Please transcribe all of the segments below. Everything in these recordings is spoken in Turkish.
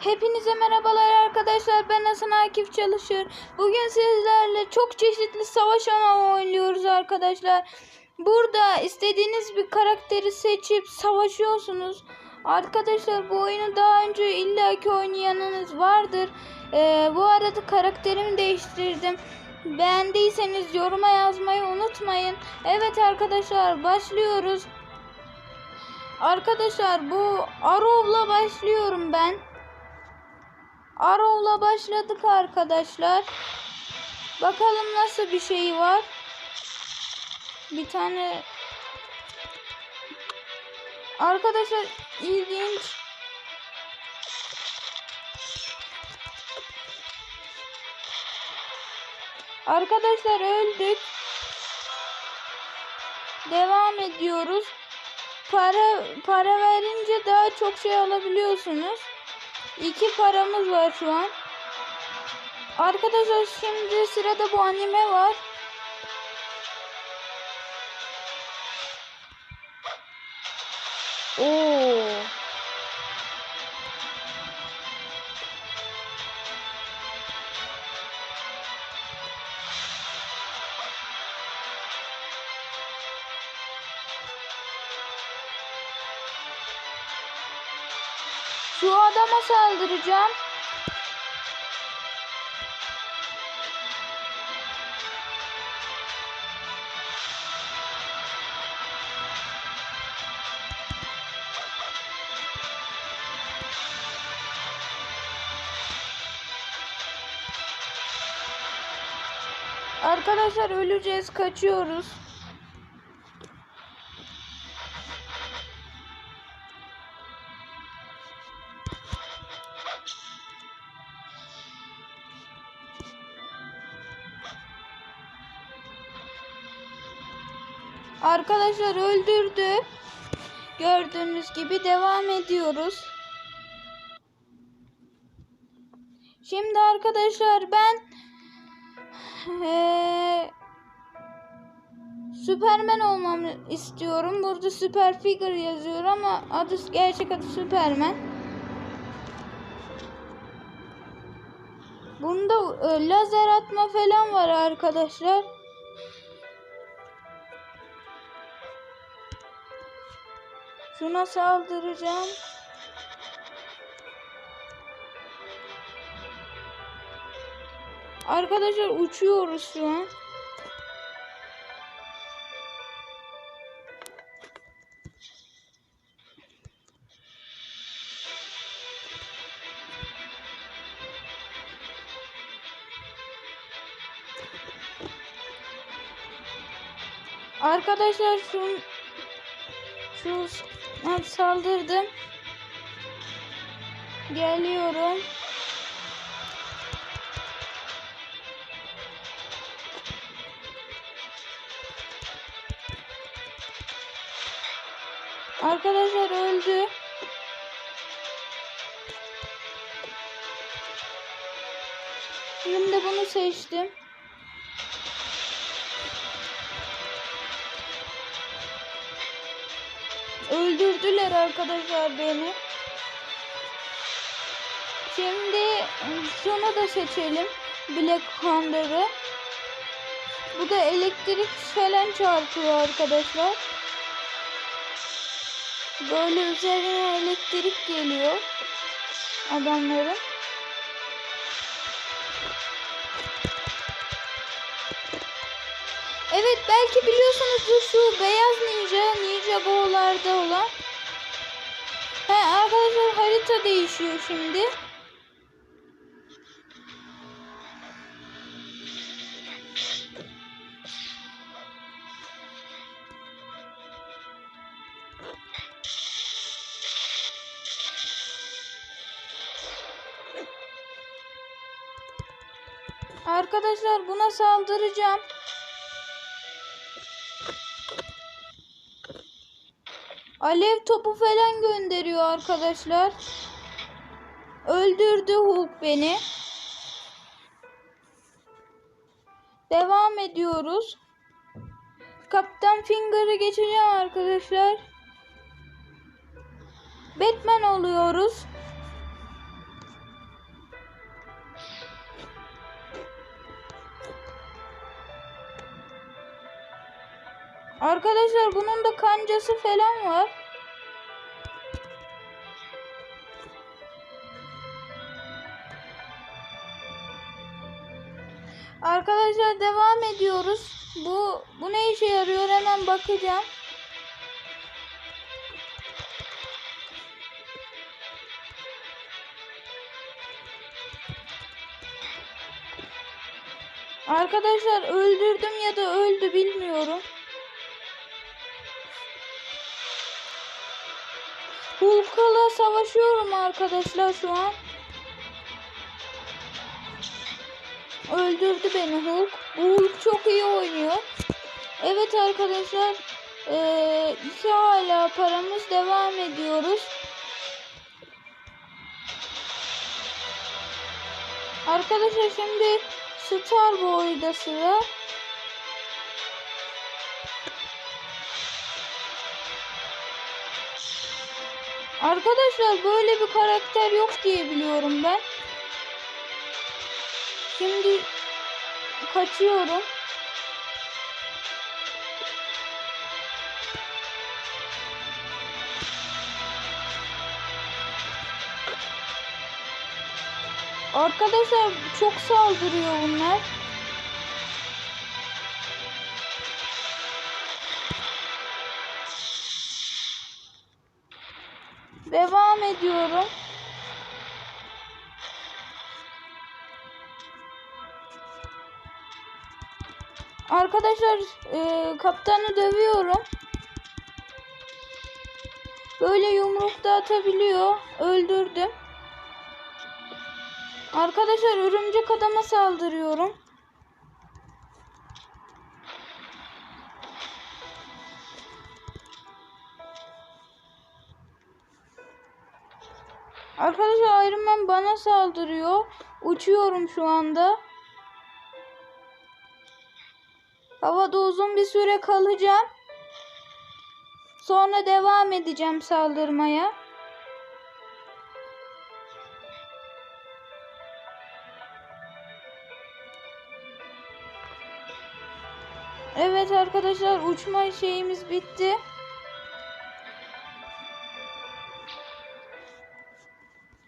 Hepinize merhabalar arkadaşlar. Ben Hasan Akif Çalışır. Bugün sizlerle çok çeşitli savaş ama oynuyoruz arkadaşlar. Burada istediğiniz bir karakteri seçip savaşıyorsunuz. Arkadaşlar bu oyunu daha önce illaki oynayanınız vardır. Ee, bu arada karakterimi değiştirdim. Beğendiyseniz yoruma yazmayı unutmayın. Evet arkadaşlar başlıyoruz. Arkadaşlar bu Arrow'la başlıyorum ben. Arrow'la başladık arkadaşlar. Bakalım nasıl bir şey var. Bir tane Arkadaşlar ilginç Arkadaşlar öldük. Devam ediyoruz. Para para verince daha çok şey alabiliyorsunuz. İki paramız var şu an. Arkadaşlar şimdi sırada bu anime var. Oo. Saldıracağım. Arkadaşlar öleceğiz, kaçıyoruz. Arkadaşlar öldürdü. Gördüğünüz gibi devam ediyoruz. Şimdi arkadaşlar ben eee Süpermen olmamı istiyorum. Burada Super Figure yazıyor ama adı gerçek adı Süpermen. Bunda e, lazer atma falan var arkadaşlar. Şuna saldıracağım. Arkadaşlar uçuyoruz şu an. Arkadaşlar şu şu ha, saldırdım. Geliyorum. Arkadaşlar öldü. Şimdi bunu seçtim. Öldürdüler arkadaşlar beni. Şimdi şunu da seçelim. Black Hunter'ı. Bu da elektrik falan çarpıyor arkadaşlar. Böyle üzerine elektrik geliyor adamların. Evet belki biliyorsunuzdur şu beyaz ninja, ninja go'larda olan. He arkadaşlar harita değişiyor şimdi. Arkadaşlar buna saldıracağım. Alev topu falan gönderiyor arkadaşlar. Öldürdü Hulk beni. Devam ediyoruz. Kaptan Finger'ı geçeceğim arkadaşlar. Batman oluyoruz. Arkadaşlar bunun da kancası falan var. Arkadaşlar devam ediyoruz. Bu bu ne işe yarıyor hemen bakacağım. Arkadaşlar öldürdüm ya da öldü bilmiyorum. Hulk'la savaşıyorum arkadaşlar şu an. Öldürdü beni Hulk. Bu Hulk çok iyi oynuyor. Evet arkadaşlar. Ee, hala paramız devam ediyoruz. Arkadaşlar şimdi Star Boy'da sıra. Arkadaşlar böyle bir karakter yok diye biliyorum ben. Şimdi kaçıyorum. Arkadaşlar çok saldırıyor bunlar. Devam ediyorum. Arkadaşlar e, kaptanı dövüyorum. Böyle yumruk da atabiliyor. Öldürdüm. Arkadaşlar örümcek adama saldırıyorum. Arkadaşlar Iron Man bana saldırıyor. Uçuyorum şu anda. Havada uzun bir süre kalacağım. Sonra devam edeceğim saldırmaya. Evet arkadaşlar uçma şeyimiz bitti.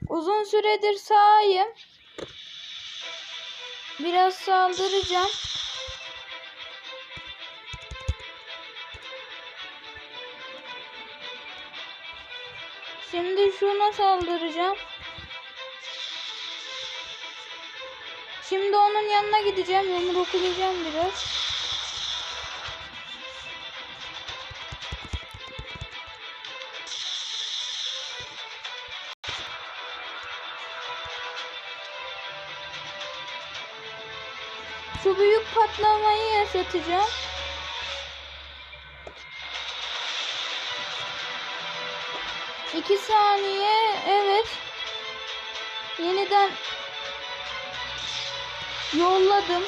Uzun süredir sağayım. Biraz saldıracağım. Şimdi şuna saldıracağım. Şimdi onun yanına gideceğim. Yumruklayacağım biraz. Şu büyük patlamayı yaşatacağım. İki saniye. Evet. Yeniden yolladım.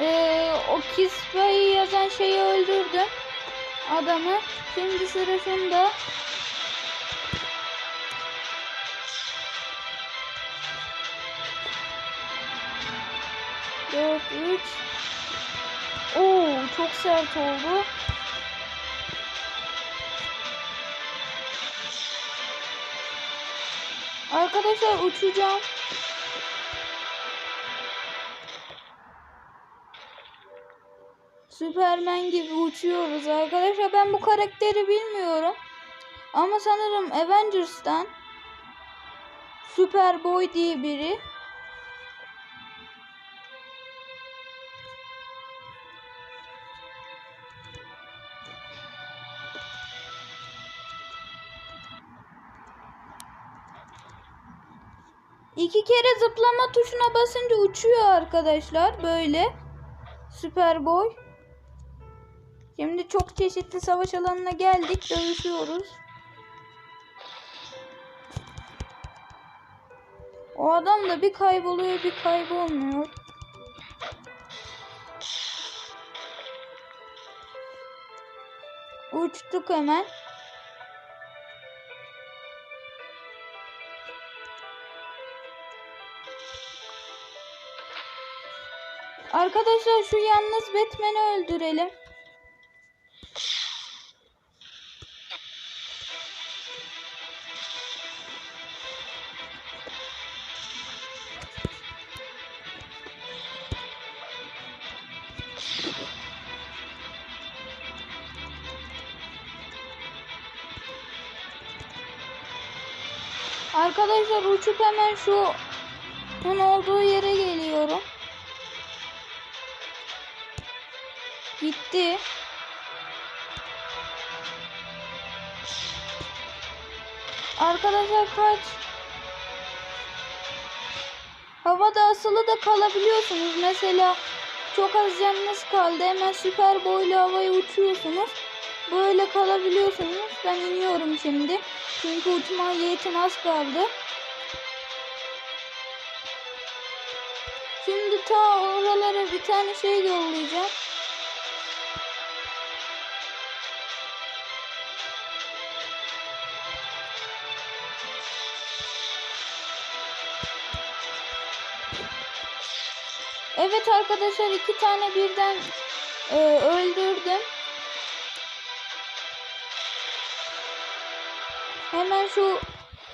Ee, o Kisba'yı yazan şeyi öldürdüm. Adamı. Şimdi sıra şunda. Dört, üç. Oo, çok sert oldu. Arkadaşlar uçacağım. Süpermen gibi uçuyoruz arkadaşlar. Ben bu karakteri bilmiyorum. Ama sanırım Avengers'tan Superboy diye biri. İki kere zıplama tuşuna basınca uçuyor arkadaşlar böyle. Superboy. Şimdi çok çeşitli savaş alanına geldik. Dövüşüyoruz. O adam da bir kayboluyor bir kaybolmuyor. Uçtuk hemen. Arkadaşlar şu yalnız Batman'i öldürelim. Arkadaşlar uçup hemen şu bunun olduğu yere geliyorum. Gitti. Arkadaşlar kaç. Havada asılı da kalabiliyorsunuz. Mesela çok az canınız kaldı. Hemen süper boylu havaya uçuyorsunuz. Böyle kalabiliyorsunuz. Ben iniyorum şimdi. Çünkü uçma yetim az kaldı. Şimdi ta oralara bir tane şey yollayacağım. Evet arkadaşlar iki tane birden e, öldürdüm. Hemen şu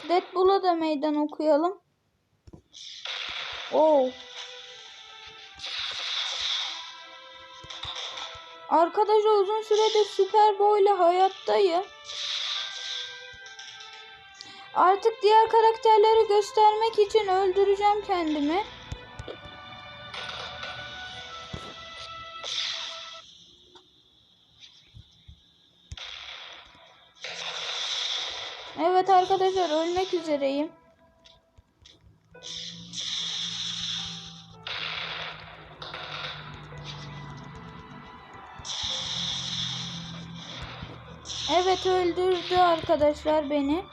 Deadpool'a da meydan okuyalım. Oo. Arkadaşlar uzun süredir Süper Bowl hayattayım. Artık diğer karakterleri göstermek için öldüreceğim kendimi. Arkadaşlar ölmek üzereyim. Evet öldürdü arkadaşlar beni.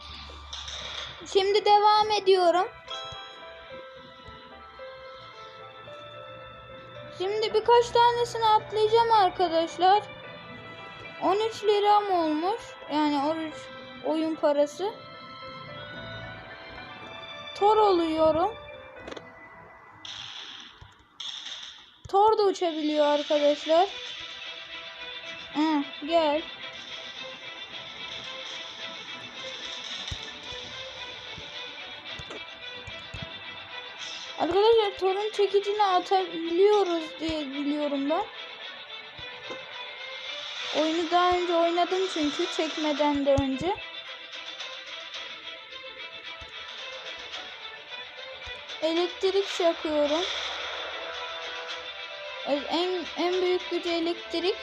Şimdi devam ediyorum. Şimdi birkaç tanesini atlayacağım arkadaşlar. 13 liram olmuş. Yani 13 oyun parası. Tor oluyorum. Tor da uçabiliyor arkadaşlar. Hı, gel. Arkadaşlar torun çekicini atabiliyoruz diye biliyorum ben. Oyunu daha önce oynadım çünkü çekmeden de önce. Elektrik çakıyorum. En, en büyük gücü elektrik.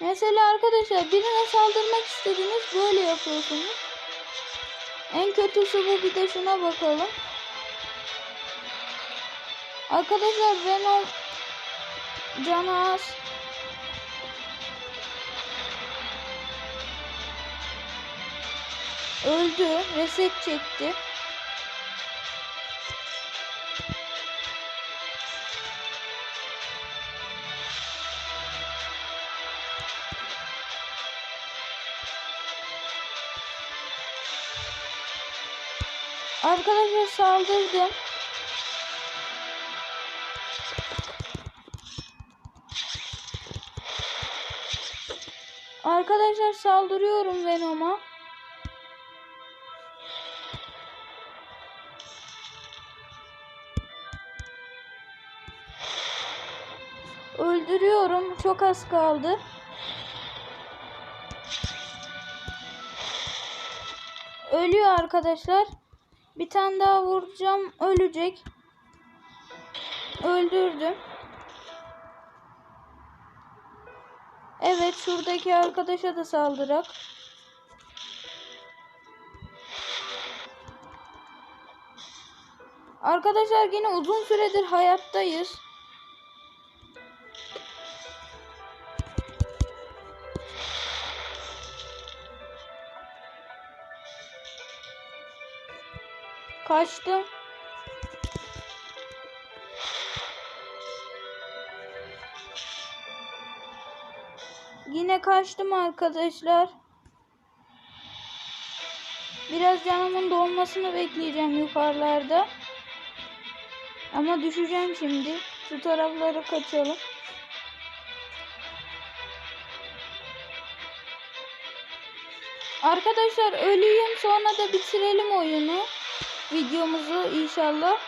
Mesela arkadaşlar birine saldırmak istediniz böyle yapıyorsunuz. En kötüsü bu bir de şuna bakalım. Arkadaşlar Venom canı az. Öldü. Reset çekti. Arkadaşlar saldırdım. Arkadaşlar saldırıyorum Venom'a. Çok az kaldı. Ölüyor arkadaşlar. Bir tane daha vuracağım. Ölecek. Öldürdüm. Evet şuradaki arkadaşa da saldırak. Arkadaşlar yine uzun süredir hayattayız. Kaçtım. Yine kaçtım arkadaşlar. Biraz canımın dolmasını bekleyeceğim yukarılarda. Ama düşeceğim şimdi. Şu taraflara kaçalım. Arkadaşlar öleyim sonra da bitirelim oyunu. Videomuzu inşallah.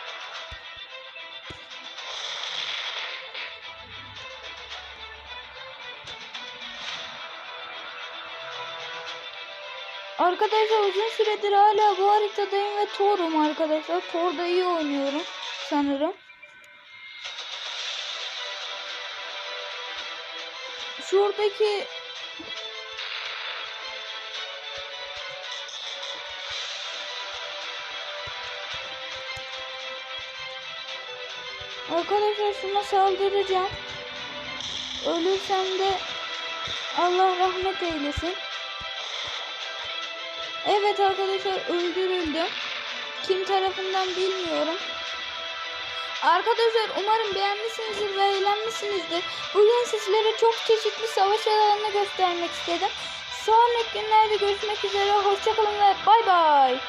Arkadaşlar uzun süredir hala bu haritadayım ve Thor'um arkadaşlar. Thor'da iyi oynuyorum sanırım. Şuradaki Arkadaşlar şuna saldıracağım. Ölürsem de Allah rahmet eylesin. Evet arkadaşlar öldürüldüm. Kim tarafından bilmiyorum. Arkadaşlar umarım beğenmişsinizdir ve eğlenmişsinizdir. Bugün sizlere çok çeşitli savaş alanını göstermek istedim. Sonraki günlerde görüşmek üzere. Hoşçakalın ve bay bay.